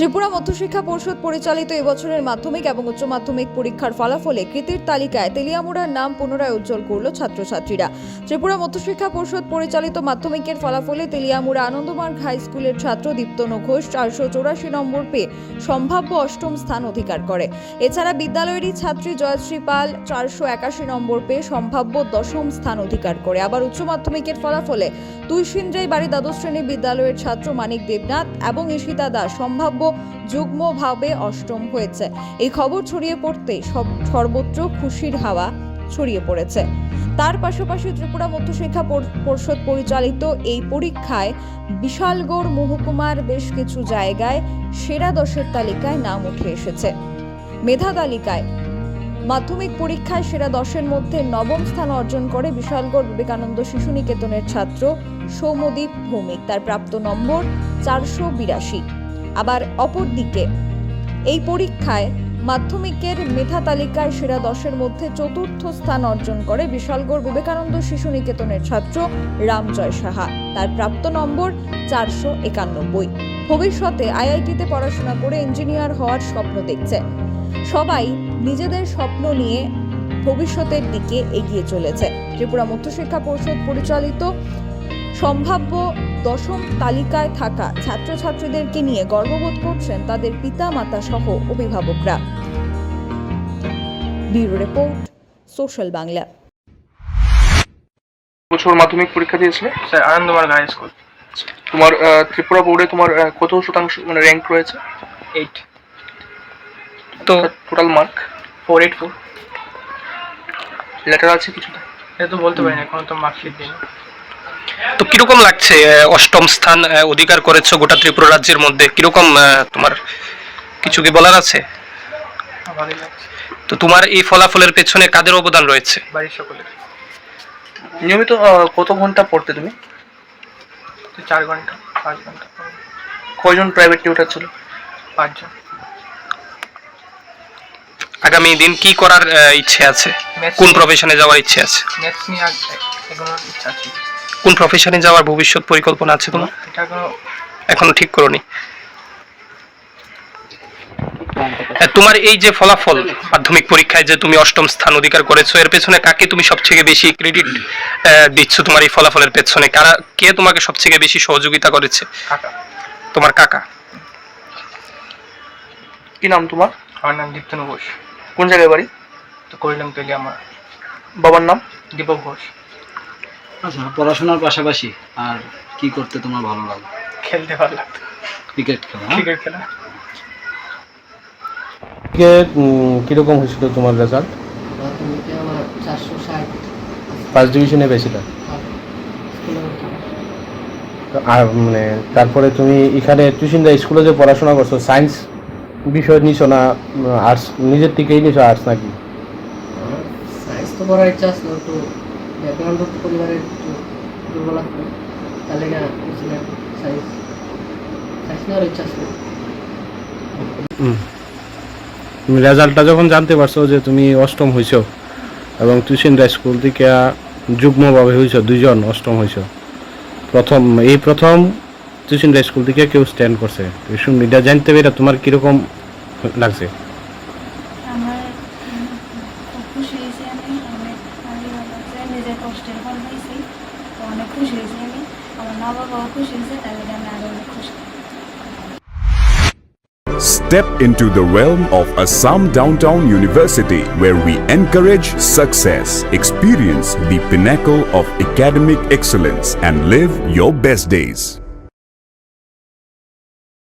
ত্রিপুরা মধ্যশিক্ষা পরিষদ পরিচালিত এবছরের মাধ্যমিক এবং উচ্চ মাধ্যমিক পরীক্ষার ফলাফলে কৃতির তালিকায় তেলিয়ামুড়ার নাম পুনরায় উজ্জ্বল করল ছাত্রছাত্রীরা। ত্রিপুরা মধ্যশিক্ষা পরিষদ পরিচালিত মাধ্যমিকের ফলাফলে তেলিয়ামুড়া আনন্দমার্গ হাই স্কুলের ছাত্র দীপ্তন ঘোষ চারশো চৌরাশি নম্বর পেয়ে সম্ভাব্য অষ্টম স্থান অধিকার করে। এছাড়া বিদ্যালয়েরই ছাত্রী জয়শ্রী পাল চারশো একাশি নম্বর পেয়ে সম্ভাব্য দশম স্থান অধিকার করে। আবার উচ্চ মাধ্যমিকের ফলাফলে তুইসিন্দ্রাই বাড়ি দ্বাদশ শ্রেণি বিদ্যালয়ের ছাত্র মানিক দেবনাথ এবং ঈশিতা দাস সম্ভাব্য যুগ্মভাবে অষ্টম হয়েছে। এই খবর ছড়িয়ে পড়তে সব সর্বত্র খুশির হাওয়া ছড়িয়ে পড়েছে। তার পাশাপাশি ত্রিপুরা মধ্যশিক্ষা পর- পর্ষদ পরিচালিত এই পরীক্ষায় বিশালগড় মহকুমার বেশ কিছু জায়গায় সেরা দশের তালিকায় নাম উঠে এসেছে। মেধা তালিকায় মাধ্যমিক পরীক্ষায় সেরা দশের মধ্যে নবম স্থান অর্জন করে বিশালগড় বিবেকানন্দ শিশু নিকেতনের ছাত্র সৌমদীপ ভৌমিক। তার প্রাপ্ত নম্বর চারশো বিরাশি। আবার অপরদিকে এই পরীক্ষায় মাধ্যমিকের মেধা তালিকায় সেরা দশের মধ্যে চতুর্থ স্থান অর্জন করে বিশালগড় বিবেকানন্দ শিশু নিকেতনের ছাত্র রামজয় সাহা। তার প্রাপ্ত নম্বর চারশো একানব্বই। ভবিষ্যতে আইআইটিতে পড়াশোনা করে ইঞ্জিনিয়ার হওয়ার স্বপ্ন দেখছে। সবাই নিজেদের স্বপ্ন নিয়ে ভবিষ্যতের দিকে এগিয়ে চলেছে। ত্রিপুরা মধ্যশিক্ষা পরিষদ পরিচালিত সম্ভাব্য দশম তালিকায় থাকা ছাত্রছাত্রীদেরকে নিয়ে গর্ববোধ করছেন তাদের পিতা মাতা সহ অভিভাবকরা। Bureau report social Bangla. বছর মাধ্যমিক পরীক্ষা দিয়েছিলে? Sir Anandamarga high school. তোমার আহ, ত্রিপুরা বোর্ডে তোমার আহ, কত শতাংশ মানে র্যাঙ্ক রয়েছে? এইট তো total mark four eight four letter আছে কিছু এটা তো বলতে পারি না এখনও তো মার্কশিট দিই তো কীরকম লাগছে অষ্টম স্থান অধিকার করেছ গোটা ত্রিপুরা রাজ্যের মধ্যে? কীরকম তোমার কিছু কি বলার আছে? তো তোমার এই ফলাফলের পেছনে কাদের অবদান রয়েছে? বাড়ির সকলের। নিয়মিত কত ঘণ্টা পড়তে তুমি? চার ঘণ্টা পাঁচ ঘণ্টা কয়জন প্রাইভেট টিউটার ছিল? পাঁচজন। আগামী দিন কি করার ইচ্ছে আছে? কোন প্রফেশনে যাওয়ার ইচ্ছে আছে? ম্যাথস নিয়ে এগোনোর ইচ্ছা আছে। কোন প্রফেশনে যাওয়ার ভবিষ্যৎ পরিকল্পনা আছে তোমার এখনও এখনও ঠিক করনি। তোমার এই যে ফলাফল মাধ্যমিক পরীক্ষায় যে তুমি অষ্টম স্থান অধিকার করেছ এর পেছনে কাকে তুমি সবথেকে বেশি ক্রেডিট দিচ্ছ তোমার এই ফলাফলের পেছনে? কারা কে তোমাকে সবথেকে বেশি সহযোগিতা করেছে? কাকা। তোমার কাকা। কি নাম তোমার? আমার নাম দীপ্তনু ঘোষ। কোন জায়গায় বাড়ি? তো করিলাম পেলে আমার বাবার নাম? দীপক ঘোষ। আচ্ছা পড়াশোনার পাশাপাশি আর কি করতে তোমার ভালো লাগে? খেলতে ভালো লাগতো। ক্রিকেট খেলা হ্যাঁ? ক্রিকেট খেলা। ক্রিকেট কীরকম হয়েছিল তোমার রেজাল্ট ফার্স্ট ডিভিশনে পেয়েছিলে। তো আর মানে তারপরে তুমি এখানে টিউশনদা স্কুলে যে পড়াশোনা করছ সায়েন্স বিষয় নিছো না আর্টস নিজের থেকেই নিছো আর্টস নাকি? সায়েন্স তো পড়ার ইচ্ছা ছিল একটু ব্যাকগ্রাউন্ড পরিবারের একটু দুর্বল লাগতো তাহলে না বুঝছিলাম সায়েন্স সায়েন্স নেওয়ার ইচ্ছা ছিল তুমি রেজাল্টটা যখন জানতে পারছ যে তুমি অষ্টম হয়েছো এবং টিউশনদা স্কুল থেকে যুগ্মভাবে হয়েছো দুইজন অষ্টম হয়েছো প্রথম, এই প্রথম টিউশনদা স্কুল থেকে কেউ স্ট্যান্ড করছে। টিউশন এটা জানতে পেরে তোমার কীরকম লাগছে? খুব খুশি হয়েছি আমি অনেক ভালোই ভালো লাগছে নিজের কষ্টের ফল পাইছি তো অনেক খুশি হয়েছি আমি আমার মা বাবাও খুশি হয়েছে তাহলে আমি আরও অনেক খুশি Step into the realm of Assam Downtown University where we encourage success, experience the pinnacle of academic excellence and live your best days.